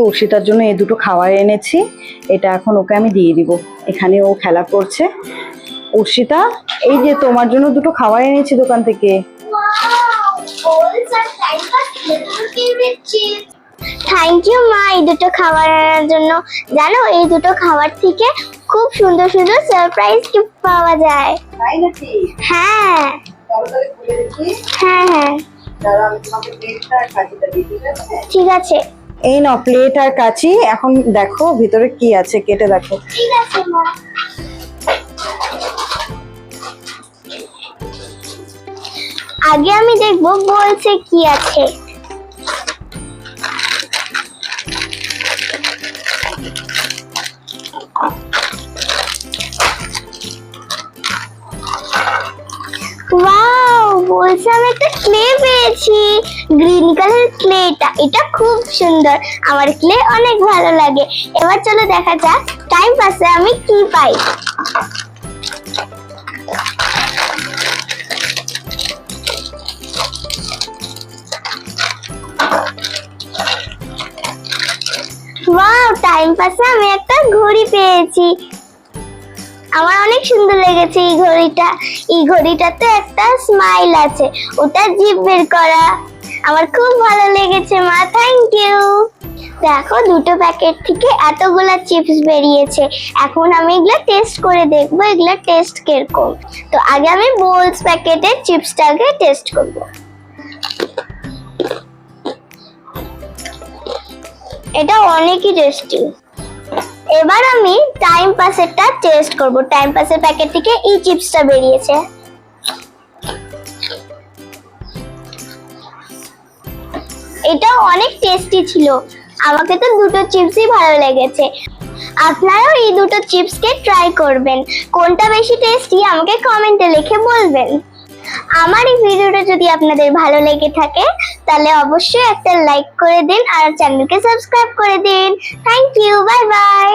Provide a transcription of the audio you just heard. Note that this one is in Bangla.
অর্ষিতার জন্য এই দুটো খাবার এনেছি। এটা এখন ওকে আমি দিয়ে দিব। এখানে ও খেলা করছে। অর্ষিতা এই যে তোমার জন্য দুটো খাবার এনেছি দোকান থেকে। থ্যাংক ইউ মা এই দুটো খাবার আনার জন্য। জানো এই দুটো খাবার থেকে খুব সুন্দর সুন্দর সারপ্রাইজ গিফট পাওয়া যায়। হ্যাঁ। হ্যাঁ হ্যাঁ। আছে? ঠিক আছে। এই নাও প্লেট আর কাচি। এখন দেখো ভিতরে কি আছে, কেটে দেখো। আগে আমি দেখব বলছে কি আছে। বলছে আমি একটা ক্লে পেয়েছি। ক্লেটা এটা খুব সুন্দর। আমার ক্লে অনেক ভালো লাগে। এবার চলো দেখা যাক টাইম পাসে আমি কি পাই। টাইম পাসে আমি একটা ঘড়ি পেয়েছি। আমার অনেক সুন্দর লেগেছে এই ঘড়িটা। এই ঘড়িটাতে একটা স্মাইল আছে। ওটা জিভ বের করা। আমার খুব ভালো লেগেছে, মা। থ্যাংক ইউ দেখো, দুটো প্যাকেট থেকে এতগুলা চিপস বেরিয়েছে। এখন আমি এগুলো টেস্ট করে দেখব, এগুলো টেস্ট কীরকম। তো আগে আমি বোলস প্যাকেটের চিপসটাকে টেস্ট করব। এটা অনেকই টেস্টি এবার আমি টাইম পাসেরটা টেস্ট করব। টাইম পাসের প্যাকেট থেকে এই চিপসটা বেরিয়েছে। এটা অনেক টেস্টি ছিল। আমাকে তো দুটো চিপসই ভালো লেগেছে। আপনারাও এই দুটো চিপসকে ট্রাই করবেন। কোনটা বেশি টেস্টি আমাকে কমেন্টে লিখে বলবেন। আমার এই ভিডিওটা যদি আপনাদের ভালো লেগে থাকে, তাহলে অবশ্যই একটা লাইক করে দিন আর চ্যানেলকে সাবস্ক্রাইব করে দিন। Thank you bye bye